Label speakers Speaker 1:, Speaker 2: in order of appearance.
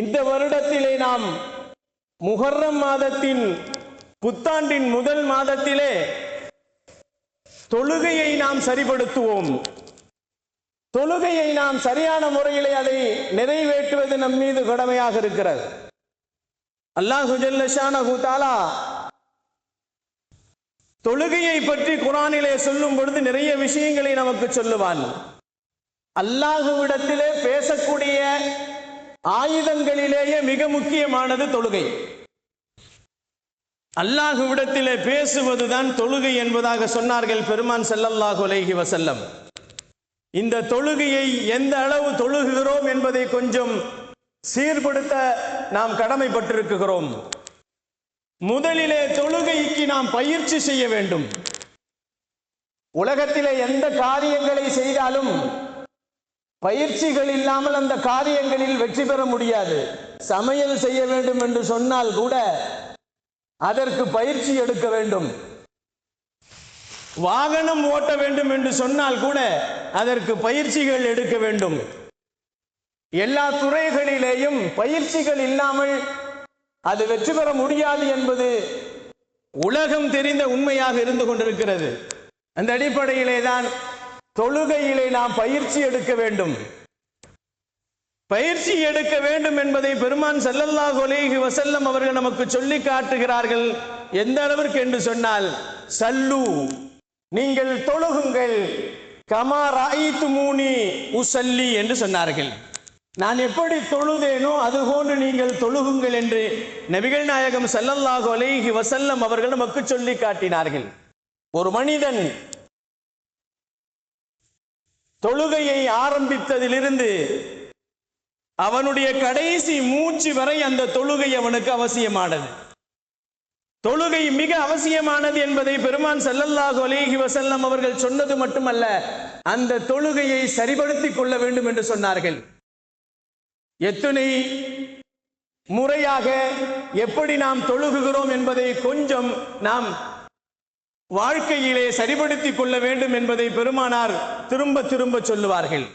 Speaker 1: இந்த வருடத்திலே நாம் முஹர்ரம் மாதத்தின் புத்தாண்டின் முதல் மாதத்திலே தொழுகையை நாம் சரிபடுத்துவோம் தொழுகையை நாம் சரியான முறையிலே அதை நிறைவேற்றுவது நம் மீது கடமையாக இருக்கிறது. அல்லாஹு ஜல்லஷானஹு தொழுகையை பற்றி குரானிலே சொல்லும் பொழுது நிறைய விஷயங்களை நமக்கு சொல்லுவான். அல்லாஹுவிடத்திலே பேசக்கூடிய ஆயுதங்களிலேயே மிக முக்கியமானது தொழுகை. அல்லாஹுவிடத்திலே பேசுவதுதான் தொழுகை என்பதாக சொன்னார்கள் பெருமான் செல்லல்லாஹு அலைஹி வசல்லம் இந்த தொழுகையை எந்த அளவு தொழுகிறோம் என்பதை கொஞ்சம் சீர்படுத்த நாம் கடமைப்பட்டிருக்கிறோம் முதலிலே தொழுகைக்கு நாம் பயிற்சி செய்ய வேண்டும். உலகத்திலே எந்த காரியங்களை செய்தாலும் பயிற்சிகள் இல்லாமல் அந்த காரியங்களில் வெற்றி பெற முடியாது. சமையல் செய்ய வேண்டும் என்று சொன்னால் கூட அதற்கு பயிற்சி எடுக்க வேண்டும். வாகனம் ஓட்ட வேண்டும் என்று சொன்னால் கூட அதற்கு பயிற்சிகள் எடுக்க வேண்டும். எல்லா துறைகளிலேயும் பயிற்சிகள் இல்லாமல் அது வெற்றி பெற முடியாது என்பது உலகம் தெரிந்த உண்மையாக இருந்து கொண்டிருக்கிறது. அந்த அடிப்படையிலே தான் தொழுகையிலே நாம் பயிற்சி எடுக்க வேண்டும். பயிற்சி எடுக்க வேண்டும் என்பதை பெருமான் செல்லல்லா கொலேஹி வசல்லம் அவர்கள் நமக்கு சொல்லி காட்டுகிறார்கள். எந்த அளவிற்கு என்று சொன்னால் சல்லு நீங்கள் தொழுகுங்கள். கமா ராயித்துமூனி உசல்லி என்று சொன்னார்கள். நான் எப்படி தொழுதேனோ அதுபோன்று நீங்கள் தொழுகுங்கள் என்று நபிகள் நாயகம் செல்லல்லாஹு அலைஹி வசல்லம் அவர்கள் நமக்கு சொல்லி காட்டினார்கள். ஒரு மனிதன் தொழுகையை ஆரம்பித்ததிலிருந்து அவனுடைய கடைசி மூச்சு வரை அந்த தொழுகை அவனுக்கு அவசியமானது. தொழுகை மிக அவசியமானது என்பதை பெருமான் செல்லல்லாஹு அலேஹி வசல்லம் அவர்கள் சொன்னது மட்டுமல்ல அந்த தொழுகையை சரிபடுத்திக் கொள்ள வேண்டும் என்று சொன்னார்கள். எத்தனை முறையாக எப்படி நாம் தொழுகுகிறோம் என்பதை கொஞ்சம் நாம் வாழ்க்கையிலே சரிபடுத்திக் கொள்ள வேண்டும் என்பதை பெருமானார் திரும்ப திரும்ப சொல்லுவார்கள்.